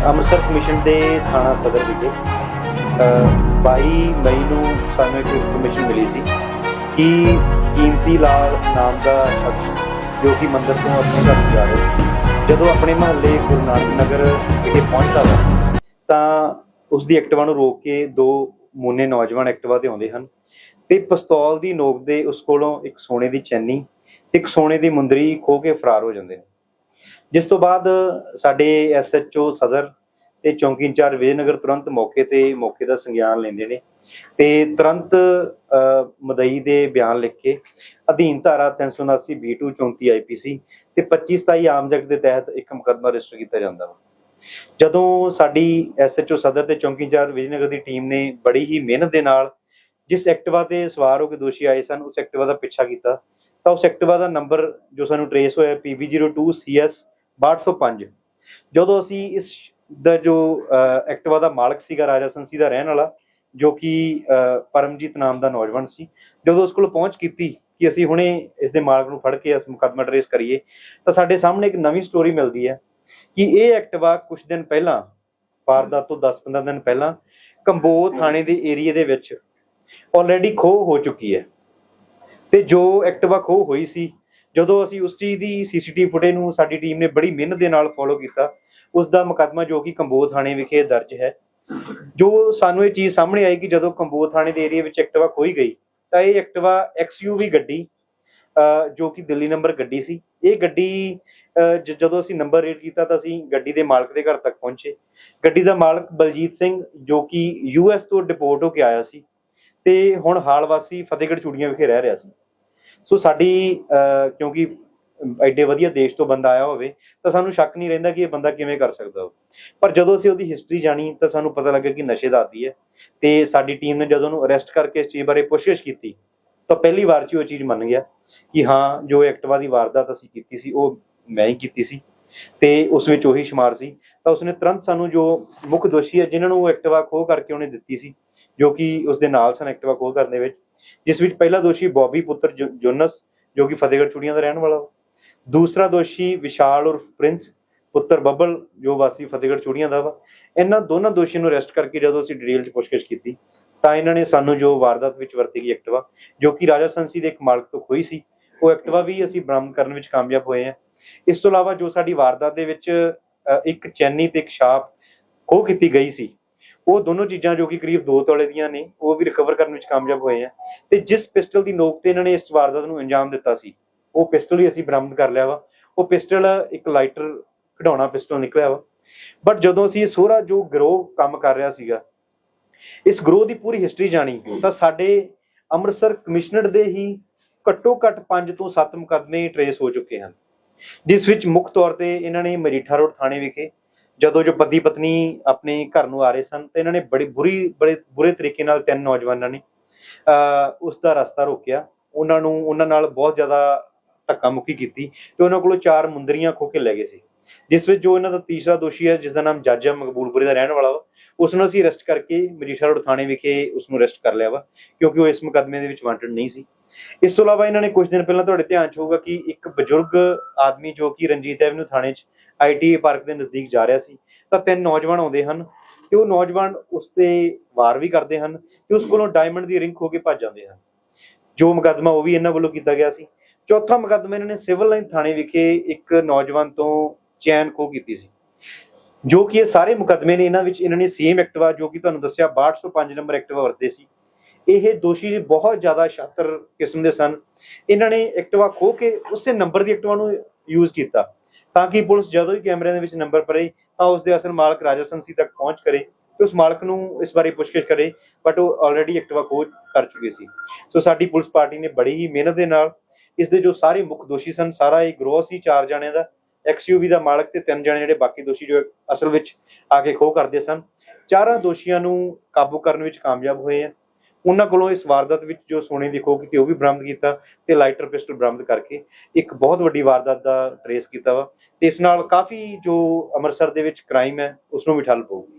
Amritsar commission ਦੇ ਥਾਣਾ ਸਦਰ ਵਿਖੇ ਅ, 22 ਮਈ ਨੂੰ ਸਾਨੂੰ ਇੱਕ ਇਨਫੋਰਮੇਸ਼ਨ ਮਿਲੀ ਸੀ ਕਿ ਕੀਮਤੀ ਲਾਲ ਨਾਮ ਦਾ ਸ਼ਖਸ ਜੋ ਕਿ ਮੰਦਰ ਤੋਂ ਆਪਣੇ ਘਰ ਜਾ ਰਿਹਾ ਜਦੋਂ ਆਪਣੇ ਮਹੱਲੇ ਗੁਰੂ ਨਾਨਕ ਨਗਰ ਵਿਖੇ ਪਹੁੰਚਦਾ ਵਾ ਤਾਂ ਉਸ ਦੀ ਐਕਟਿਵਾ ਨੂੰ ਰੋਕ ਕੇ ਦੋ ਮੋਨੇ ਨੌਜਵਾਨ ਐਕਟਿਵਾ ਤੇ ਆਉਂਦੇ ਹਨ ਤੇ ਪਿਸਤੌਲ ਦੀ ਨੋਕ ਦੇ ਉਸ ਕੋਲੋਂ ਇੱਕ ਸੋਨੇ ਦੀ ਚੈਨੀ ਤੇ ਇੱਕ ਸੋਨੇ ਦੀ ਮੁੰਦਰੀ ਖੋ ਕੇ ਫਰਾਰ ਹੋ ਜਾਂਦੇ ਨੇ ਜਿਸ ਤੋਂ ਬਾਅਦ ਸਾਡੇ ਐਸਐਚਓ ਸਦਰ ਤੇ ਚੌਂਕੀ ਇੰਚਾਰਜ ਵਿਜੇਨਗਰ ਤੁਰੰਤ ਮੌਕੇ ਤੇ ਮੌਕੇ ਦਾ ਸੰਗਿਆਨ ਲੈਂਦੇ ਨੇ ਤੇ ਤੁਰੰਤ ਅ, ਮਦਈ ਦੇ ਬਿਆਨ ਲਿਖ ਕੇ ਅਧੀਨ ਧਾਰਾ 379 B2 34 ਆਈਪੀਸੀ ਤੇ 25 27 ਆਮ ਜਗ ਦੇ ਤਹਿਤ ਇੱਕ ਮੁਕੱਦਮਾ ਰਜਿਸਟਰ ਕੀਤਾ ਜਾਂਦਾ ਵਾ। ਜਦੋਂ ਸਾਡੀ ਐਸਐਚਓ ਸਦਰ ਤੇ ਚੌਂਕੀ ਇੰਚਾਰਜ ਵਿਜੇਨਗਰ ਦੀ ਟੀਮ ਨੇ ਬੜੀ ਹੀ ਮਿਹਨਤ ਦੇ ਨਾਲ ਜਿਸ ਐਕਟਿਵਾ ਤੇ ਸਵਾਰ ਹੋ ਕੇ ਦੋਸ਼ੀ ਆਏ ਸਨ ਉਸ ਐਕਟਿਵਾ ਦਾ ਪਿੱਛਾ ਕੀਤਾ ਤਾਂ ਉਸ ਐਕਟਿਵਾ ਦਾ ਨੰਬਰ ਜੋ ਸਾਨੂੰ ਟਰੇਸ ਹੋਇਆ PB02CS 6205 ਜਦੋਂ ਅਸੀਂ ਇਸ ਦਾ ਜੋ ਅਹ, ਐਕਟਿਵਾ ਦਾ ਮਾਲਕ ਸੀਗਾ ਰਾਜਾ ਸੰਸੀ ਦਾ ਰਹਿਣ ਵਾਲਾ ਜੋ ਕਿ ਪਰਮਜੀਤ ਨਾਮ ਦਾ ਨੌਜਵਾਨ ਸੀ ਜਦੋਂ ਉਸ ਕੋਲ ਪਹੁੰਚ ਕੀਤੀ ਕਿ ਅਸੀਂ ਹੁਣੇ ਇਸ ਦੇ ਮਾਲਕ ਨੂੰ ਫੜ ਕੇ ਇਸ ਮੁਕੱਦਮਾ ਟਰੇਸ ਕਰੀਏ ਤਾਂ ਸਾਡੇ ਸਾਹਮਣੇ ਇੱਕ ਨਵੀਂ ਸਟੋਰੀ ਮਿਲਦੀ ਹੈ ਕਿ ਇਹ ਐਕਟਿਵਾ ਕੁਝ ਦਿਨ ਪਹਿਲਾਂ ਵਾਰਦਾਤ ਤੋਂ 10-15 ਦਿਨ ਪਹਿਲਾਂ ਕੰਬੋ ਥਾਣੇ ਦੇ ਏਰੀਆ ਦੇ ਵਿੱਚ ਆਲਰੇਡੀ ਖੋਹ ਹੋ ਚੁੱਕੀ ਹੈ। ਤੇ ਜੋ ਐਕਟਿਵਾ ਖੋਹ ਹੋਈ ਸੀ ਜਦੋਂ ਅਸੀਂ ਉਸ ਚੀਜ਼ ਦੀ ਸੀਸੀਟੀਵੀ ਫੁਟੇਜ ਨੂੰ ਸਾਡੀ ਟੀਮ ਨੇ ਬੜੀ ਮਿਹਨਤ ਦੇ ਨਾਲ ਫੋਲੋ ਕੀਤਾ ਉਸ ਦਾ ਮੁਕੱਦਮਾ ਜੋ ਕਿ ਕੰਬੋ ਥਾਣੇ ਵਿਖੇ ਦਰਜ ਹੈ। ਜੋ ਸਾਨੂੰ ਇਹ ਚੀਜ਼ ਸਾਹਮਣੇ ਆਈ ਕਿ ਜਦੋਂ ਕੰਬੋ ਥਾਣੇ ਦੇ ਏਰੀਆ ਵਿੱਚ ਐਕਟਿਵਾ ਖੋਈ ਗਈ ਤਾਂ ਇਹ ਐਕਟਿਵਾ ਐਕਸਯੂਵੀ ਗੱਡੀ ਜੋ ਕਿ ਦਿੱਲੀ ਨੰਬਰ ਗੱਡੀ ਸੀ। ਇਹ ਗੱਡੀ ਜਦੋਂ ਅਸੀਂ ਨੰਬਰ ਰੇਟ ਕੀਤਾ ਤਾਂ ਅਸੀਂ ਗੱਡੀ ਦੇ ਮਾਲਕ ਦੇ ਘਰ ਤੱਕ ਪਹੁੰਚੇ। ਗੱਡੀ ਦਾ ਮਾਲਕ ਬਲਜੀਤ ਸਿੰਘ ਜੋ ਕਿ ਯੂਐਸ ਤੋਂ ਡਿਪੋਰਟ ਹੋ ਕੇ ਆਇਆ ਸੀ ਤੇ ਹੁਣ ਹਾਲ ਵਾਸੀ ਫਤਿਹਗੜ੍ਹ ਚੂੜੀਆਂ ਵਿਖੇ ਰਹਿ ਰਿਹਾ ਸੀ। ਸੋ ਸਾਡੀ ਅਹ, ਕਿਉਂਕਿ ਐਡੇ ਵਧੀਆ ਦੇਸ਼ ਤੋਂ ਬੰਦਾ ਆਇਆ ਹੋਵੇ, ਤਾਂ ਸਾਨੂੰ ਸ਼ੱਕ ਨਹੀਂ ਰਹਿੰਦਾ ਕਿ ਇਹ ਬੰਦਾ ਕਿਵੇਂ ਕਰ ਸਕਦਾ ਪਰ ਜਦੋਂ ਅਸੀਂ ਉਹਦੀ ਹਿਸਟਰੀ ਜਾਣੀ, ਤਾਂ ਸਾਨੂੰ ਪਤਾ ਲੱਗਾ ਕਿ ਨਸ਼ੇ ਦਾ ਆਦੀ ਹੈ। ਤੇ ਸਾਡੀ ਟੀਮ ਨੇ ਜਦੋਂ ਉਹਨੂੰ ਅਰੈਸਟ ਕਰਕੇ ਇਸ ਚੀਜ਼ ਬਾਰੇ ਪੁੱਛਗਿੱਛ ਕੀਤੀ, ਤਾਂ ਪਹਿਲੀ ਵਾਰ 'ਚ ਹੀ ਉਹ ਚੀਜ਼ ਮੰਨ ਗਿਆ ਕਿ ਹਾਂ, ਜੋ ਐਕਟਿਵਾ ਦੀ ਵਾਰਦਾਤ ਅਸੀਂ ਕੀਤੀ ਸੀ, ਉਹ ਮੈਂ ਹੀ ਕੀਤੀ ਸੀ। ਤੇ ਉਸ ਵਿੱਚ ਉਹੀ ਸ਼ੁਮਾਰ ਸੀ। ਤਾਂ ਉਸਨੇ ਤੁਰੰਤ ਸਾਨੂੰ ਜੋ ਮੁੱਖ ਦੋਸ਼ੀ ਹੈ, ਜਿਨ੍ਹਾਂ ਨੂੰ ਉਹ ਐਕਟਿਵਾ ਖੋਹ ਕਰਕੇ ਉਹਨੇ ਦਿੱਤੀ ਸੀ, ਜੋ ਕਿ ਉਸਦੇ ਨਾਲ ਸਨ ਐਕਟਿਵਾ ਖੋਹ ਕਰਨ ਦੇ ਵਿੱਚ, ਜਿਸ ਵਿੱਚ ਪਹਿਲਾ ਦੋਸ਼ੀ ਬੌਬੀ ਪੁੱਤਰ ਜੋ- ਜੋਨਸ, ਜੋ ਕਿ ਫਤਿਹਗੜ੍ਹ ਚੂੜੀਆਂ ਦਾ ਰਹਿਣ ਵਾਲਾ ਦੂਸਰਾ ਦੋਸ਼ੀ ਵਿਸ਼ਾਲ ਉਰਫ ਪ੍ਰਿੰਸ, ਪੁੱਤਰ ਬੱਬਲ, ਜੋ ਵਾਸੀ ਫਤਿਹਗੜ੍ਹ ਚੂੜੀਆਂ ਦਾ ਵਾ। ਇਹਨਾਂ ਦੋਨਾਂ ਦੋਸ਼ੀਆਂ ਨੂੰ ਅਰੈਸਟ ਕਰਕੇ ਜਦੋਂ ਅਸੀਂ ਡਿਟੇਲ 'ਚ ਪੁੱਛਗਿੱਛ ਕੀਤੀ, ਤਾਂ ਇਹਨਾਂ ਨੇ ਸਾਨੂੰ ਜੋ ਵਾਰਦਾਤ ਵਿੱਚ ਵਰਤੀ ਗਈ ਐਕਟਿਵਾ, ਜੋ ਕਿ ਰਾਜਾ ਸੰਸੀ ਦੇ ਇੱਕ ਮਾਲਕ ਤੋਂ ਖੋਈ ਸੀ, ਉਹ ਐਕਟਿਵਾ ਵੀ ਅਸੀਂ ਬਰਾਮਦ ਕਰਨ ਵਿੱਚ ਕਾਮਯਾਬ ਹੋਏ ਹਾਂ। ਇਸ ਤੋਂ ਇਲਾਵਾ ਜੋ ਸਾਡੀ ਵਾਰਦਾਤ ਦੇ ਵਿੱਚ ਇੱਕ ਚੈਨੀ ਤੇ ਇੱਕ ਛਾਪ ਖੋਹ ਕੀਤੀ ਗਈ ਸੀ, ਉਹ ਦੋਨੋਂ ਚੀਜ਼ਾਂ ਜੋ ਕਿ ਕਰੀਬ 2 ਤੋਲੇ ਦੀਆਂ ਨੇ, ਉਹ ਵੀ ਰਿਕਵਰ ਕਰਨ ਵਿੱਚ ਕਾਮਯਾਬ ਹੋਏ ਆ ਤੇ ਜਿਸ ਪਿਸਟਲ ਦੀ ਨੋਕ ਤੇ ਇਹਨਾਂ ਨੇ ਇਸ ਵਾਰਦਾਤ ਨੂੰ ਅੰਜਾਮ ਦਿੱਤਾ ਸੀ ਉਹ ਪਿਸਟਲ ਵੀ ਅਸੀਂ ਬਰਾਮਦ ਕਰ ਲਿਆ ਵਾ। ਉਹ ਪਿਸਟਲ ਇੱਕ ਲਾਈਟਰ ਕਢਾਉਣਾ ਪਿਸਟਲ ਨਿਕਲਿਆ ਵਾ। ਬਟ ਜਦੋਂ ਅਸੀਂ ਇਹ ਸੋਹਰਾ ਜੋ ਗਰੋਹ ਕੰਮ ਕਰ ਰਿਹਾ ਸੀਗਾ ਇਸ ਗਰੋਹ ਦੀ ਪੂਰੀ ਹਿਸਟਰੀ ਜਾਣੀ ਤਾਂ ਸਾਡੇ ਅੰਮ੍ਰਿਤਸਰ ਕਮਿਸ਼ਨਰ ਦੇ ਹੀ ਘੱਟੋ ਘੱਟ 5 ਤੋਂ 7 ਮੁਕੱਦਮੇ ਟਰੇਸ ਹੋ ਚੁੱਕੇ ਹਨ। ਜਿਸ ਵਿੱਚ ਮੁੱਖ ਤੌਰ ਤੇ ਇਹਨਾਂ ਨੇ ਮਰੀਠਾ ਰੋਡ ਥਾਣੇ ਵਿਖੇ ਜਦੋਂ ਜੋ ਪਤੀ ਪਤਨੀ ਆਪਣੇ ਘਰ ਨੂੰ ਆ ਰਹੇ ਸਨ ਤੇ ਇਹਨਾਂ ਨੇ ਬੜੀ ਬੁਰੀ ਬੜੇ ਬੁਰੇ ਤਰੀਕੇ ਨਾਲ ਤਿੰਨ ਨੌਜਵਾਨਾਂ ਨੇ ਉਸ ਦਾ ਰਸਤਾ ਰੋਕਿਆ। ਉਹਨਾਂ ਨੂੰ ਉਹਨਾਂ ਨਾਲ ਬਹੁਤ ਜ਼ਿਆਦਾ ਧੱਕਾ ਮੁੱਕੀ ਕੀਤੀ ਤੇ ਉਹਨਾਂ ਕੋਲੋਂ ਚਾਰ ਮੁੰਦਰੀਆਂ ਖੋ ਕੇ ਲੈ ਗਏ ਸੀ। ਜਿਸ ਵਿੱਚ ਜੋ ਇਹਨਾਂ ਦਾ ਤੀਸਰਾ ਦੋਸ਼ੀ ਹੈ ਜਿਸ ਦਾ ਨਾਮ ਜੱਜ ਮਕਬੂਲਪੁਰੇ ਦਾ ਰਹਿਣ ਵਾਲਾ ਵਾ, ਉਸ ਨੂੰ ਅਸੀਂ ਅਰੈਸਟ ਕਰਕੇ ਮਜੀਠਾ ਰੋਡ ਥਾਣੇ ਵਿਖੇ ਉਸ ਨੂੰ ਅਰੈਸਟ ਕਰ ਲਿਆ ਵਾ, ਕਿਉਂਕਿ ਉਹ ਇਸ ਮੁਕੱਦਮੇ ਦੇ ਵਿੱਚ ਵਾਂਟਡ ਨਹੀਂ ਸੀ। ਇਸ ਤੋਂ ਇਲਾਵਾ ਇਹਨਾਂ ਨੇ ਕੁਝ ਦਿਨ ਪਹਿਲਾਂ ਤੁਹਾਡੇ ਧਿਆਨ 'ਚ ਹੋਊਗਾ ਕਿ ਇੱਕ ਬਜ਼ੁਰਗ ਆਦਮੀ ਜੋ ਕਿ ਰਣਜੀਤ ਐਵਨਿਊ ਥਾਣੇ 'ਚ ਆਈਟੀ ਪਾਰਕ ਦੇ ਨਜ਼ਦੀਕ ਜਾ ਰਿਹਾ ਸੀ, ਤਾਂ ਤਿੰਨ ਨੌਜਵਾਨ ਆਉਂਦੇ ਹਨ ਤੇ ਉਹ ਨੌਜਵਾਨ ਉਸ ਤੇ ਵਾਰ ਵੀ ਕਰਦੇ ਹਨ ਤੇ ਉਸ ਕੋਲੋਂ ਡਾਇਮੰਡ ਦੀ ਰਿੰਗ ਖੋ ਕੇ ਭੱਜ ਜਾਂਦੇ ਹਨ। ਜੋ ਮੁਕੱਦਮਾ ਉਹ ਵੀ ਇਹਨਾਂ ਵੱਲੋਂ ਕੀਤਾ ਗਿਆ ਸੀ। ਚੌਥਾ ਮੁਕੱਦਮਾ ਇਹਨਾਂ ਨੇ ਸਿਵਲ ਲਾਈਨ ਥਾਣੇ ਵਿਖੇ ਇੱਕ ਨੌਜਵਾਨ ਤੋਂ ਚੈਨ ਖੋ ਕੀਤੀ ਸੀ। ਜੋ ਕਿ ਇਹ ਸਾਰੇ ਮੁਕੱਦਮੇ ਨੇ, ਇਹਨਾਂ ਵਿੱਚ ਇਹਨਾਂ ਨੇ ਸੇਮ ਐਕਟਿਵਾ ਜੋ ਕਿ ਤੁਹਾਨੂੰ ਦੱਸਿਆ 6205 ਨੰਬਰ ਐਕਟਿਵਾ ਵਰਤੇ ਸੀ। ਇਹ ਦੋਸ਼ੀ ਬਹੁਤ ਜ਼ਿਆਦਾ ਸ਼ਾਤਰ ਕਿਸਮ ਦੇ ਸਨ। ਇਹਨਾਂ ਨੇ ਐਕਟਵਾ ਖੋ ਕੇ ਉਸੇ ਨੰਬਰ ਦੀ ਐਕਟਿਵਾ ਨੂੰ ਯੂਜ਼ ਕੀਤਾ ਤਾਂ ਕਿ ਪੁਲਿਸ ਜਦੋਂ ਹੀ ਕੈਮਰਿਆਂ ਦੇ ਵਿੱਚ ਨੰਬਰ ਪਰੇ ਤਾਂ ਉਸ ਦੇ ਅਸਲ ਮਾਲਕ ਰਾਜਾ ਸੰਸੀ ਤੱਕ ਪਹੁੰਚ ਕਰੇ ਤੇ ਉਸ ਮਾਲਕ ਨੂੰ ਇਸ ਬਾਰੇ ਪੁੱਛਗਿੱਛ ਕਰੇ ਬਟ ਉਹ ਆਲਰੇਡੀ ਐਕਟਿਵਾ ਖੋਜ ਕਰ ਚੁੱਕੇ ਸੀ। ਸੋ ਸਾਡੀ ਪੁਲਿਸ ਪਾਰਟੀ ਨੇ ਬੜੀ ਹੀ ਮਿਹਨਤ ਦੇ ਨਾਲ ਇਸ ਦੇ ਜੋ ਸਾਰੇ ਮੁੱਖ ਦੋਸ਼ੀ ਸਨ, ਸਾਰਾ ਇਹ ਗਰੋਹ ਸੀ ਚਾਰ ਜਣਿਆਂ ਦਾ ਐਕਸਯੂਵੀ ਦਾ ਮਾਲਕ ਤੇ ਤਿੰਨ ਜਣੇ ਜਿਹੜੇ ਬਾਕੀ ਦੋਸ਼ੀ ਜੋ ਅਸਲ ਵਿੱਚ ਆ ਕੇ ਖੋਹ ਕਰਦੇ ਸਨ। ਚਾਰਾਂ ਦੋਸ਼ੀਆਂ ਨੂੰ ਕਾਬੂ ਕਰਨ ਵਿੱਚ ਕਾਮਯਾਬ ਹੋਏ ਆ। ਉਹਨਾਂ ਕੋਲੋਂ ਇਸ ਵਾਰਦਾਤ ਵਿੱਚ ਜੋ ਸੋਨੇ ਦੀ ਖੋਹ ਕੀਤੀ ਉਹ ਵੀ ਬਰਾਮਦ ਕੀਤਾ ਤੇ ਲਾਈਟਰ ਪਿਸਟਲ ਬਰਾਮਦ ਕਰਕੇ ਇੱਕ ਬਹੁਤ ਵੱਡੀ ਵਾਰਦਾਤ ਦਾ ਟਰੇਸ ਕੀਤਾ ਵਾ ਤੇ ਇਸ ਨਾਲ ਕਾਫੀ ਜੋ ਅੰਮ੍ਰਿਤਸਰ ਦੇ ਵਿੱਚ ਕ੍ਰਾਈਮ ਹੈ ਉਸ ਨੂੰ ਵੀ ਠੱਲ ਪਊਗੀ।